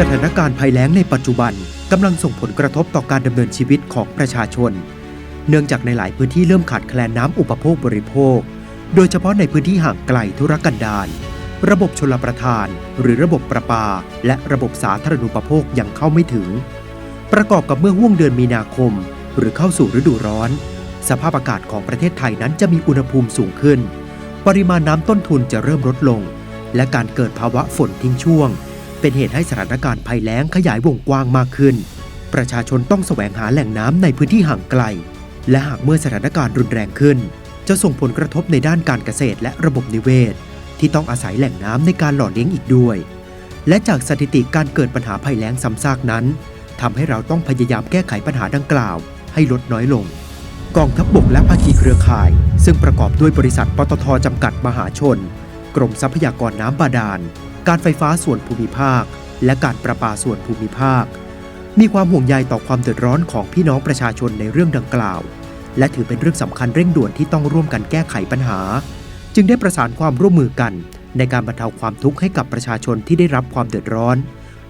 สถานการณ์ภัยแล้งในปัจจุบันกำลังส่งผลกระทบต่อการดำเนินชีวิตของประชาชน เนื่องจากในหลายพื้นที่เริ่มขาดแคลนน้ำอุปโภคบริโภค โดยเฉพาะในพื้นที่ห่างไกลธุรกันดารระบบชลประทาน หรือระบบประปา และระบบสาธารณูปโภคยังเข้าไม่ถึง ประกอบกับเมื่อห่วงเดือนมีนาคม หรือเข้าสู่ฤดูร้อน สภาพอากาศของประเทศไทยนั้นจะมีอุณหภูมิสูงขึ้น ปริมาณน้ำต้นทุนจะเริ่มลดลง และการเกิดภาวะฝนทิ้งช่วง เป็นเหตุให้สถานการณ์ภัยแล้งขยายวงกว้างมากขึ้น ประชาชนต้องแสวงหาแหล่งน้ำในพื้นที่ห่างไกล และหากเมื่อสถานการณ์รุนแรงขึ้น จะส่งผลกระทบในด้านการเกษตรและระบบนิเวศ ที่ต้องอาศัยแหล่งน้ำในการหล่อเลี้ยงอีกด้วย และจากสถิติการเกิดปัญหาภัยแล้งซ้ำซากนั้นทำให้เราต้องพยายามแก้ไขปัญหาดังกล่าว ให้ลดน้อยลง กองทัพบบกและภาคีเครือข่าย ซึ่งประกอบด้วยบริษัทปตทจำกัดมหาชน กรมทรัพยากรน้ำบาดาล การไฟฟ้าส่วนภูมิภาค และการประปาส่วนภูมิภาค มีความห่วงใยต่อความเดือดร้อนของพี่น้องประชาชนในเรื่องดังกล่าว และถือเป็นเรื่องสำคัญเร่งด่วนที่ต้องร่วมกันแก้ไขปัญหา จึงได้ประสานความร่วมมือกัน ในการบรรเทาความทุกข์ให้กับประชาชนที่ได้รับความเดือดร้อน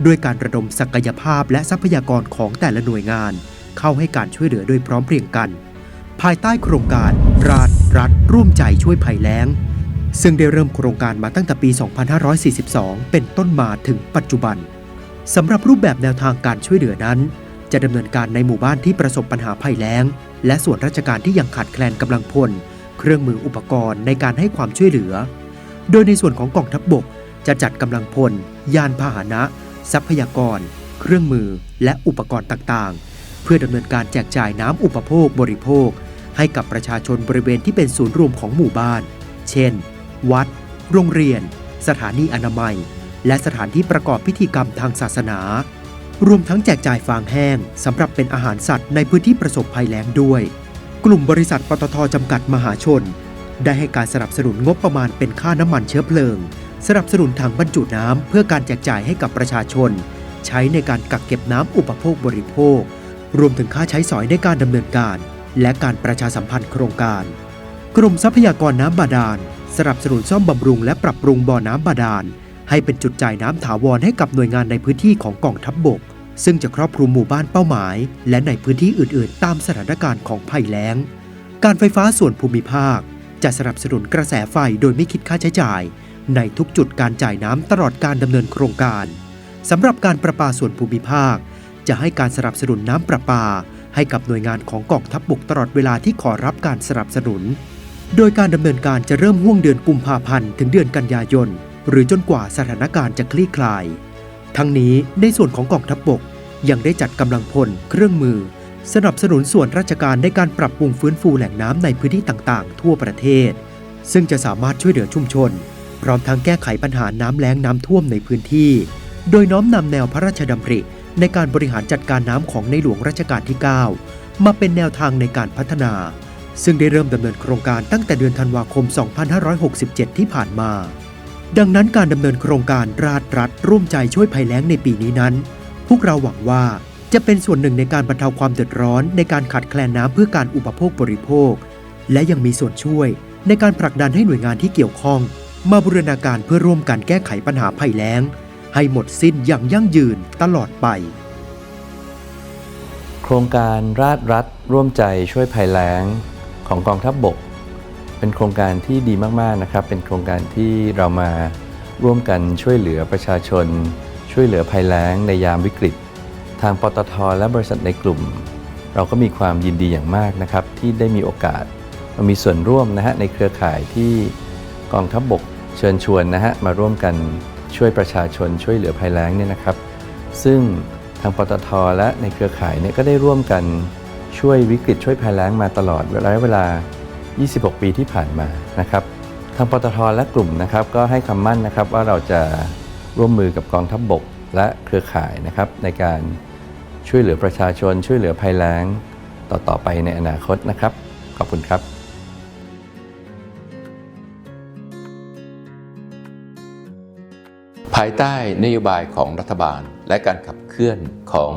ด้วยการระดมศักยภาพและทรัพยากรของแต่ละหน่วยงาน เข้าให้การช่วยเหลือโดยพร้อมเพรียงกัน ภายใต้โครงการราชรัฐร่วมใจช่วยภัยแล้ง ซึ่งได้เริ่มโครงการมาตั้งแต่ปี 2542 เป็นต้นมาถึงปัจจุบันสำหรับรูปแบบแนวทางการช่วยเหลือนั้น จะดำเนินการในหมู่บ้านที่ประสบปัญหาภัยแล้ง และส่วนราชการที่ยังขาดแคลนกำลังพล เครื่องมืออุปกรณ์ในการให้ความช่วยเหลือ โดยในส่วนของกองทัพบบก จะจัดกำลังพล ยานพาหนะ ทรัพยากร เครื่องมือ และอุปกรณ์ต่างๆ เพื่อดำเนินการแจกจ่ายน้ำอุปโภคบริโภค ให้กับประชาชนบริเวณที่เป็นศูนย์รวมของหมู่บ้าน เช่น วัด โรงเรียน สถานีอนามัย และสถานที่ประกอบพิธีกรรมทางศาสนา รวมทั้งแจกจ่ายฟางแห้งสำหรับเป็นอาหารสัตว์ในพื้นที่ประสบภัยแล้งด้วย กลุ่มบริษัทปตทจำกัดมหาชน ได้ให้การสนับสนุนงบประมาณเป็นค่าน้ำมันเชื้อเพลิง สนับสนุนถังบรรจุน้ำเพื่อการแจกจ่ายให้กับประชาชน ใช้ในการกักเก็บน้ำอุปโภคบริโภค รวมถึงค่าใช้สอยในการดำเนินการ และการประชาสัมพันธ์โครงการ กรมทรัพยากรน้ำบาดาล สนับสนุนซ่อมบำรุงและปรับปรุงบ่อน้ำบาดาล ให้เป็นจุดจ่ายน้ำถาวรให้กับหน่วยงานในพื้นที่ของกองทัพบบก ซึ่งจะครอบคลุมหมู่บ้านเป้าหมาย และในพื้นที่อื่น ๆ ตามสถานการณ์ของภัยแล้ง การไฟฟ้าส่วนภูมิภาค จะสนับสนุนกระแสไฟโดยไม่คิดค่าใช้จ่าย ในทุกจุดการจ่ายน้ำตลอดการดำเนินโครงการสำหรับการประปาส่วนภูมิภาค จะให้การสนับสนุนน้ำประปา ให้กับหน่วยงานของกองทัพบบกตลอดเวลาที่ขอรับการสนับสนุน โดยการดำเนินการจะเริ่มห่วงเดือนกุมภาพันธ์ถึงเดือนกันยายน หรือจนกว่าสถานการณ์จะคลี่คลาย ทั้งนี้ในส่วนของกองทัพบบกยังได้จัดกำลังพล เครื่องมือ สนับสนุนส่วนราชการในการปรับปรุงฟื้นฟูแหล่งน้ำในพื้นที่ต่างๆ ทั่วประเทศ ซึ่งจะสามารถช่วยเหลือชุมชน พร้อมทั้งแก้ไขปัญหาน้ำแล้งน้ำท่วมในพื้นที่ โดยน้อมนำแนวพระราชดำริ ในการบริหารจัดการน้ำของในหลวงรัชกาลที่ 9 มาเป็นแนวทางในการพัฒนา ซึ่งได้เริ่มดำเนินโครงการตั้งแต่เดือนธันวาคม 2567 ที่ผ่านมา ดังนั้นการดำเนินโครงการราชรัฐร่วมใจช่วยภัยแล้งในปีนี้นั้น พวกเราหวังว่าจะเป็นส่วนหนึ่งในการบรรเทาความเดือดร้อนในการขาดแคลนน้ำเพื่อการอุปโภคบริโภค และยังมีส่วนช่วยในการผลักดันให้หน่วยงานที่เกี่ยวข้อง มาบูรณาการเพื่อร่วมกันแก้ไขปัญหาภัยแล้ง ให้หมดสิ้นอย่างยั่งยืนตลอดไป โครงการราชรัฐร่วมใจช่วยภัยแล้ง ของกองทัพบบก เป็นโครงการที่ดีมากๆนะครับ เป็นโครงการที่เรามาร่วมกันช่วยเหลือประชาชน ช่วยเหลือภัยแล้งในยามวิกฤต ทางปตทและบริษัทในกลุ่ม เราก็มีความยินดีอย่างมากนะครับที่ได้มีโอกาสมามีส่วนร่วมนะฮะในเครือข่ายที่กองทัพบบกเชิญชวนนะฮะมาร่วมกันช่วยประชาชนช่วยเหลือภัยแล้งเนี่ยนะครับ ซึ่งทางปตทและในเครือข่ายเนี่ยก็ได้ร่วมกัน ช่วยวิกฤตช่วยภัยแล้งมาตลอดระยะเวลา 26 ปีที่ผ่านมานะครับทางปตทและกลุ่มนะครับก็ให้คำมั่นนะครับว่าเราจะร่วมมือกับกองทัพบบกและเครือข่ายนะครับในการช่วยเหลือประชาชน ช่วยเหลือภัยแล้งต่อ ๆ ไปในอนาคตนะครับ ขอบคุณครับภายใต้นโยบายของรัฐบาลและการขับเคลื่อนของ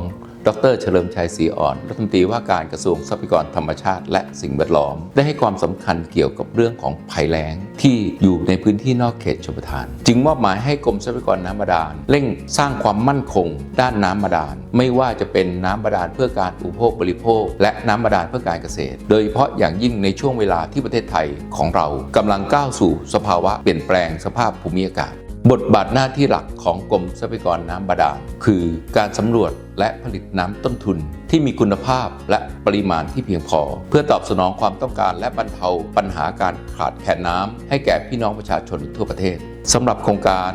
ดรเฉลิมชัยศรีอ่อน รัฐมนตรีว่าการกระทรวงทรัพยากรธรรมชาติ และสิ่งแวดล้อม ได้ให้ความสำคัญเกี่ยวกับเรื่องของภัยแล้ง ที่อยู่ในพื้นที่นอกเขตชลประทาน จึงมอบหมายให้กรมทรัพยากรน้ำบาดาลเร่งสร้างความมั่นคง ด้านน้ำบาดาล ไม่ว่าจะเป็นน้ำบาดาลเพื่อการอุปโภคบริโภค และน้ำบาดาลเพื่อการเกษตร โดยเฉพาะอย่างยิ่งในช่วงเวลาที่ประเทศไทยของเรากำลังก้าวสู่สภาวะเปลี่ยนแปลงสภาพภูมิอากาศบทบาทหน้าที่หลักของกรมทรัพยากรน้ำบาดาลคือการสำรวจ และผลิตน้ำต้นทุนที่มีคุณภาพและปริมาณที่เพียงพอ เพื่อตอบสนองความต้องการและบรรเทาปัญหาการขาดแคลนน้ำให้แก่พี่น้องประชาชนทั่วประเทศสำหรับโครงการ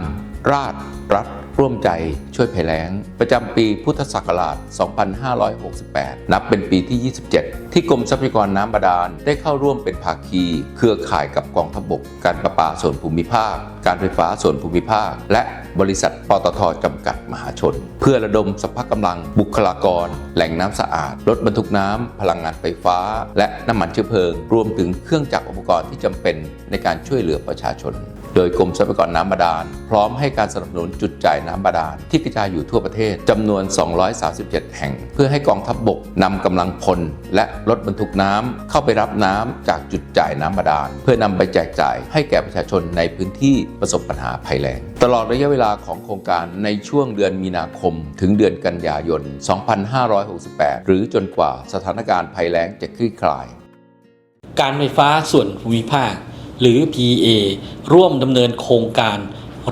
ราชรัฐ ร่วมใจช่วยภัยแล้ง ประจำปีพุทธศักราช 2568 นับเป็นปีที่ 27 ที่กรมทรัพยากรน้ำบาดาลได้เข้าร่วมเป็นภาคี เครือข่ายกับกองทัพบก การประปาส่วนภูมิภาค การไฟฟ้าส่วนภูมิภาค และบริษัทปตทจำกัดมหาชน เพื่อระดมสภาพกำลังบุคลากร แหล่งน้ำสะอาด รถบรรทุกน้ำ พลังงานไฟฟ้า และน้ำมันเชื้อเพลิง รวมถึงเครื่องจักรอุปกรณ์ที่จำเป็นในการช่วยเหลือประชาชน โดยกรมทรัพยากรน้ำบาดาล พร้อมให้การสนับสนุนจุดจ่ายน้ำบาดาลที่กระจายอยู่ทั่วประเทศจำนวน 237 แห่ง เพื่อให้กองทัพบบกนำกำลังพล และรถบรรทุกน้ำเข้าไปรับน้ำจากจุดจ่ายน้ำบาดาล เพื่อนำไปแจกจ่ายให้แก่ประชาชนในพื้นที่ประสบปัญหาภัยแล้งตลอดระยะเวลาของโครงการในช่วงเดือนมีนาคม ถึงเดือนกันยายน 2568 หรือจนกว่าสถานการณ์ภัยแล้งจะคลี่คลาย การไฟฟ้าส่วนภูมิภาค หรือ PA ร่วมดำเนินโครงการ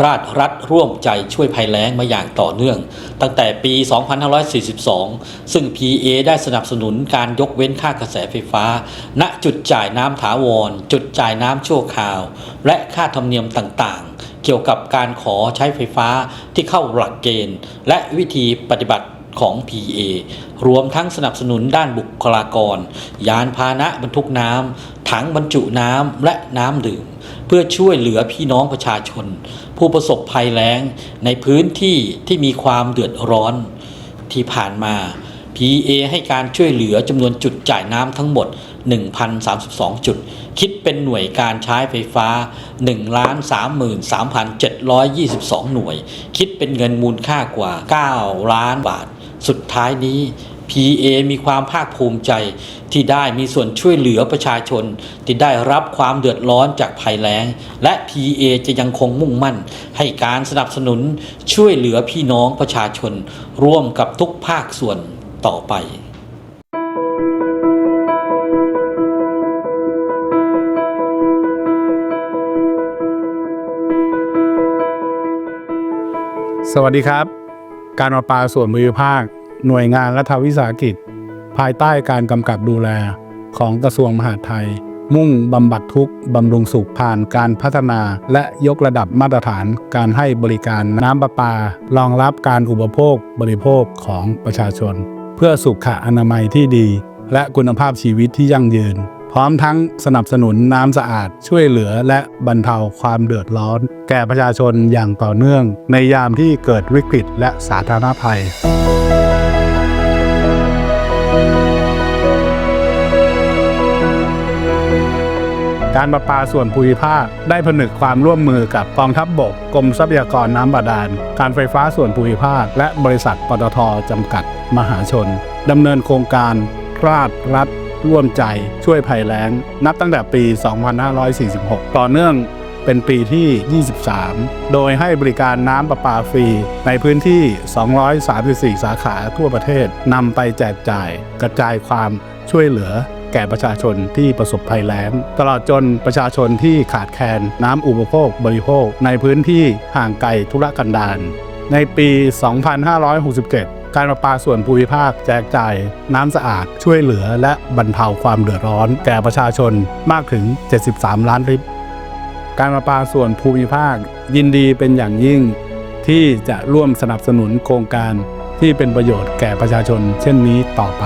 ราชรัฐร่วมใจช่วยภัยแล้งมาอย่างต่อเนื่อง ตั้งแต่ปี 2542 ซึ่ง PA ได้สนับสนุนการยกเว้นค่ากระแสไฟฟ้า ณ จุดจ่ายน้ำถาวร จุดจ่ายน้ำชั่วคราว และค่าธรรมเนียมต่างๆ เกี่ยวกับการขอใช้ไฟฟ้าที่เข้าหลักเกณฑ์ และวิธีปฏิบัติของ PA รวมทั้งสนับสนุนด้านบุคลากร ยานพาหนะบรรทุกน้ำ ถังบรรจุน้ำและน้ำดื่ม เพื่อช่วยเหลือพี่น้องประชาชน ผู้ประสบภัยแล้งในพื้นที่ที่มีความเดือดร้อนที่ผ่านมา PA ให้การช่วยเหลือจำนวนจุดจ่ายน้ำทั้งหมด 1,032 จุด คิดเป็นหน่วยการใช้ไฟฟ้า 1,33,722 หน่วย คิดเป็นเงินมูลค่ากว่า 9 ล้านบาท สุดท้ายนี้ PA มีความภาคภูมิใจ ที่ได้มีส่วนช่วยเหลือประชาชน ที่ได้รับความเดือดร้อนจากภัยแล้ง และ PA จะยังคงมุ่งมั่น ให้การสนับสนุนช่วยเหลือพี่น้องประชาชน ร่วมกับทุกภาคส่วนต่อไปสวัสดีครับ การประปาส่วนภูมิภาค หน่วยงานรัฐวิสาหกิจ ภายใต้การกำกับดูแลของกระทรวงมหาดไทย มุ่งบำบัดทุกข์บำรุงสุขผ่านการพัฒนาและยกระดับมาตรฐานการให้บริการน้ำประปา รองรับการอุปโภคบริโภคของประชาชน เพื่อสุขอนามัยที่ดี และคุณภาพชีวิตที่ยั่งยืน พร้อมทั้งสนับสนุนน้ำสะอาดช่วยเหลือและบรรเทาความเดือดร้อน แก่ประชาชนอย่างต่อเนื่อง ในยามที่เกิดวิกฤตและสาธารณภัย การประปาส่วนภูมิภาค ได้ผนึกความร่วมมือกับกองทัพบบกกรมทรัพยากรน้ำบาดาล การไฟฟ้าส่วนภูมิภาค และบริษัทปตทจำกัด มหาชนดำเนินโครงการราชรัฐ ร่วมใจช่วยภัยแล้ง นับตั้งแต่ปี 2546 ต่อเนื่องเป็นปีที่ 23 โดยให้บริการน้ำประปาฟรี ในพื้นที่ 234 สาขาทั่วประเทศนำไปแจกจ่าย กระจายความช่วยเหลือ แก่ประชาชนที่ประสบภัยแล้ง ตลอดจนประชาชนที่ขาดแคลนน้ำอุปโภคบริโภค ในพื้นที่ห่างไกลธุรกันดารในปี 2567การประปาส่วนภูมิภาคแจกจ่ายน้ำสะอาดช่วยเหลือและบรรเทาความเดือดร้อน แก่ประชาชนมากถึง 73 ล้านลิตร การประปาส่วนภูมิภาคยินดีเป็นอย่างยิ่ง ที่จะร่วมสนับสนุนโครงการที่เป็นประโยชน์แก่ประชาชนเช่นนี้ต่อไป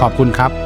ขอบคุณครับ